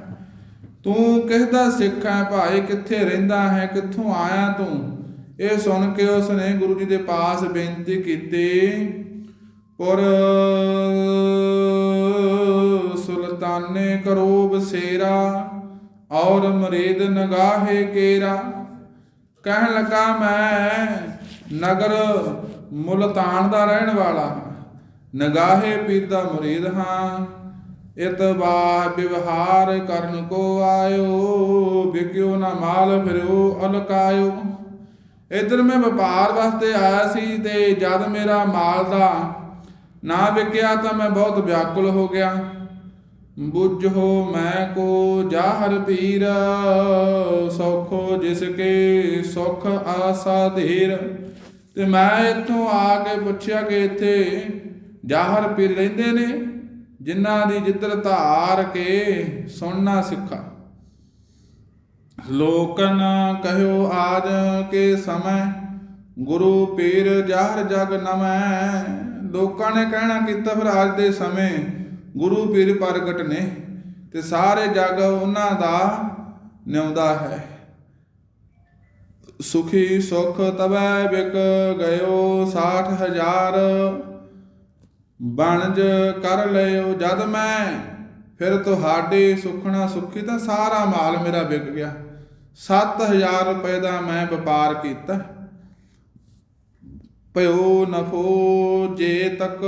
ਤੂੰ ਕਿਸ ਸਿੱਖ ਹੈ? ਭਾਈ ਕਿੱਥੇ ਰਹਿੰਦਾ ਹੈ? ਕਿੱਥੋਂ ਆਇਆ ਤੂੰ? ਇਹ ਸੁਣ ਕੇ ਉਸਨੇ ਗੁਰੂ ਜੀ ਦੇ ਪਾਸ ਬੇਨਤੀ ਕੀਤੀ। ਪੁਰ ਸੁਲਤਾਨੇ ਕਰੋ ਬਸੇਰਾ ਔਰ ਮਰੀਦ ਨਗਾਹੇ ਕੇਰਾ। ਕਹਿਣ ਲੱਗਾ ਮੈਂ, ਨਗਰ ਮੁਲਤਾਨ ਦਾ ਰਹਿਣ ਵਾਲਾ ਹਾਂ, ਨਗਾਹੇ ਪੀਰ ਦਾ ਮੁਰੀਦ ਹਾਂ। ਇਤਬਾ ਵਿਵਹਾਰ ਕਰਨ ਕੋ ਆਇਓ, ਵਿਕਿਓ ਨਾ ਮਾਲ ਫਿਰਿਓ, ਅਲਕਾਇਓ। ਇਧਰ ਮੈਂ ਵਪਾਰ ਵਾਸਤੇ ਆਇਆ ਸੀ ਤੇ ਜਦ ਮੇਰਾ ਮਾਲ ਦਾ ਨਾ ਵਿਕਿਆ ਤਾਂ ਮੈਂ ਬਹੁਤ ਵਿਆਕੁਲ ਹੋ ਗਿਆ। ਬੁੱਝੋ ਮੈਂ ਕੋ ਜਾਹਰ ਪੀਰ, ਸੌਖੋ ਜਿਸ ਕੇ ਸੁਖ ਆਸਾ ਧੀਰ। ਤੇ ਮੈਂ ਇੱਥੋਂ ਆ ਕੇ ਪੁੱਛਿਆ ਕਿ ਇੱਥੇ ਜਾਹਰ ਪੀਰ ਰਹਿੰਦੇ ਨੇ, ਜਿਨ੍ਹਾਂ ਦੀ ਜਿੱਦਰ ਧਾਰ ਕੇ ਸੁਣਨਾ ਸਿੱਖਾ। ਲੋਕਨ ਕਹਿਓ ਆਜ ਕੇ ਸਮੈ, ਗੁਰੂ ਪੀਰ ਜਾਹਰ ਜਗ ਨਮੈ ਲੋਕਾਂ ਨੇ ਕਹਿਣਾ ਕੀਤਾ ਫਿਰ ਅੱਜ ਦੇ ਸਮੇਂ ਗੁਰੂ ਪੀਰ ਪ੍ਰਗਟ ਨੇ ਤੇ ਸਾਰੇ ਜਗ ਉਹਨਾਂ ਦਾ ਨਿਉਂਦਾ ਹੈ। ਸੁਖੀ ਸੁਖ ਤਵੈ ਵਿਕ ਗਇਓ 60000 ਬਣਜ ਕਰ ਲਿਓ ਜਦ ਮੈਂ ਫਿਰ ਤੁਹਾਡੇ ਸੁਖਣਾ ਸੁਖੀ ਤਾਂ ਸਾਰਾ ਮਾਲ ਮੇਰਾ ਵਿਕ ਗਿਆ। 7000 ਰੁਪਏ ਦਾ ਮੈਂ ਵਪਾਰ ਕੀਤਾ। ਭਇਓ ਨਫੋ ਜੇ ਤੱਕ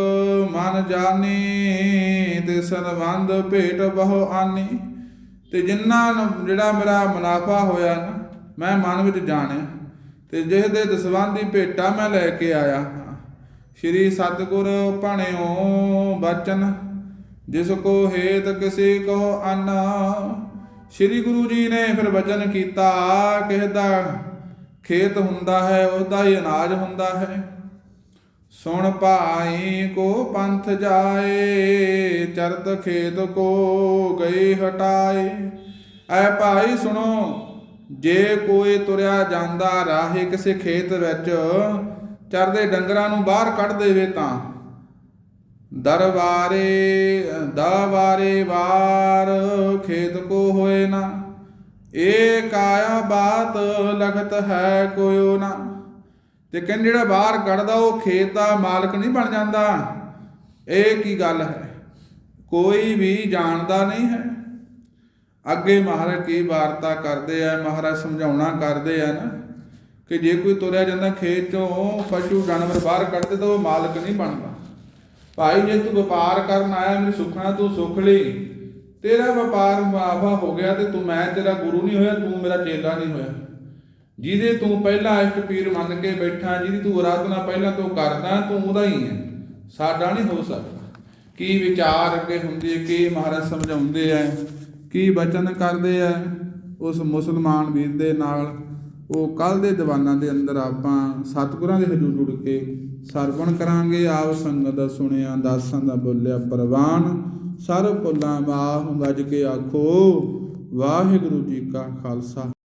ਮਨ ਜਾਣੀ ਤੇ ਸਰਵੰਦ ਭੇਟ ਬਹੁ ਆਨੀ। ਤੇ ਜਿੰਨਾ ਨੂੰ ਜਿਹੜਾ ਮੇਰਾ ਮੁਨਾਫਾ ਹੋਇਆ ਨਾ, ਮੈਂ ਮਨ ਵਿੱਚ ਜਾਣਿਆ। ਤੇ ਜਿਸ ਦੇ ਦਸਵੰਦੀ ਭੇਟਾ ਮੈਂ ਲੈ ਕੇ ਆਇਆ ਹਾਂ। ਸ਼੍ਰੀ ਸਤਿਗੁਰ ਭਣਿਓ ਬਚਨ, ਜਿਸ ਕੋ ਹੇਤ ਕਿਸੇ ਕੋ ਅਨ। ਸ਼੍ਰੀ ਗੁਰੂ ਜੀ ਨੇ ਫਿਰ ਵਚਨ ਕੀਤਾ ਕਿਸ ਦਾ ਖੇਤ ਹੁੰਦਾ ਹੈ, ਉਹਦਾ ਹੀ ਅਨਾਜ ਹੁੰਦਾ ਹੈ। ਸੁਣ ਭਾਈ ਕੋ ਪੰਥ ਜਾਏ, ਚਰਤ ਖੇਤ ਕੋ ਗਏ ਹਟਾਏ। ਐ ਭਾਈ ਸੁਣੋ, ਜੇ ਕੋਈ ਤੁਰਿਆ ਜਾਂਦਾ ਰਾਹੇ ਕਿਸੇ ਖੇਤ ਵਿੱਚ, ਚਰਦੇ ਡੰਗਰਾਂ ਨੂੰ ਬਾਹਰ ਕੱਢ ਦੇਵੇ ਤਾਂ। ਦਰਬਾਰੇ ਦਵਾਰੇ ਵਾਰ ਖੇਤ ਕੋ ਹੋਏ ਨਾ। ਇਹ ਕਾਇਆ ਬਾਤ ਲਖਤ ਹੈ ਕੋਇਓ ਨਾ। ਤੇ ਕਹਿੰਦੇ ਜਿਹੜਾ ਬਾਹਰ ਕੱਢਦਾ ਉਹ ਖੇਤ ਦਾ ਮਾਲਕ ਨਹੀਂ ਬਣ ਜਾਂਦਾ। ਇਹ ਕੀ ਗੱਲ ਹੈ? ਕੋਈ ਵੀ ਜਾਣਦਾ ਨਹੀਂ ਹੈ। ਅੱਗੇ ਮਹਾਰਾਜ ਕੀ ਵਾਰਤਾ ਕਰਦੇ ਆ, ਮਹਾਰਾਜ ਸਮਝਾਉਣਾ ਕਰਦੇ ਆ ਨਾ, ਕਿ ਜੇ ਕੋਈ ਤੁਰਿਆ ਜਾਂਦਾ ਖੇਤ ਚੋਂ, ਪਸ਼ੂ, ਜਾਨਵਰ ਬਾਹਰ ਕੱਢਦੇ ਤਾਂ ਉਹ ਮਾਲਕ ਨਹੀਂ ਬਣਦਾ। ਭਾਈ, ਜੇ ਤੂੰ ਵਪਾਰ ਕਰਨ ਆਇਆ, ਮੈਨੂੰ ਸੁਖਣਾ, ਤੂੰ ਸੁਖ ਲਈ। ਤੇਰਾ ਵਪਾਰ ਮੁਆਫਾ ਹੋ ਗਿਆ ਤੇ ਤੂੰ, ਮੈਂ ਤੇਰਾ ਗੁਰੂ ਨਹੀਂ ਹੋਇਆ, ਤੂੰ ਮੇਰਾ ਚੇਲਾ ਨਹੀਂ ਹੋਇਆ। ਜਿਹਦੇ ਤੂੰ ਪਹਿਲਾਂ ਇਸ਼ਟ ਪੀਰ ਮੰਨ ਕੇ ਬੈਠਾ, ਜਿਹਦੀ ਤੂੰ ਆਰਾਧਨਾ ਪਹਿਲਾਂ ਤੋਂ ਕਰਦਾ, ਤੂੰ ਉਹਦਾ ਹੀ ਹੈ। ਸਾਡਾ ਨਹੀਂ ਹੋ ਸਕਦਾ। ਕੀ ਵਿਚਾਰ ਅੱਗੇ ਹੁੰਦੇ ਕੀ ਮਹਾਰਾਜ ਸਮਝਾਉਂਦੇ ਆ, ਕੀ ਬਚਨ ਕਰਦੇ ਆ, ਉਸ ਮੁਸਲਮਾਨ ਵੀਰ ਦੇ ਨਾਲ। ਉਹ ਕੱਲ ਦੇ ਦੀਵਾਨਾਂ ਦੇ ਅੰਦਰ ਆਪਾਂ ਸਤਿਗੁਰਾਂ ਦੇ ਹਜ਼ੂਰ ਜੁੜ ਕੇ ਸਰਵਣ ਕਰਾਂਗੇ। ਆਪ ਸੰਗਤ ਦਾ ਸੁਣਿਆ, ਦਾਸਾਂ ਦਾ ਬੋਲਿਆ ਪ੍ਰਵਾਨ। ਸਰਬ ਭੁੱਲਾਂ ਮਾਹ ਗੱਜ ਕੇ ਆਖੋ, ਵਾਹਿਗੁਰੂ ਜੀ ਕਾ ਖਾਲਸਾ।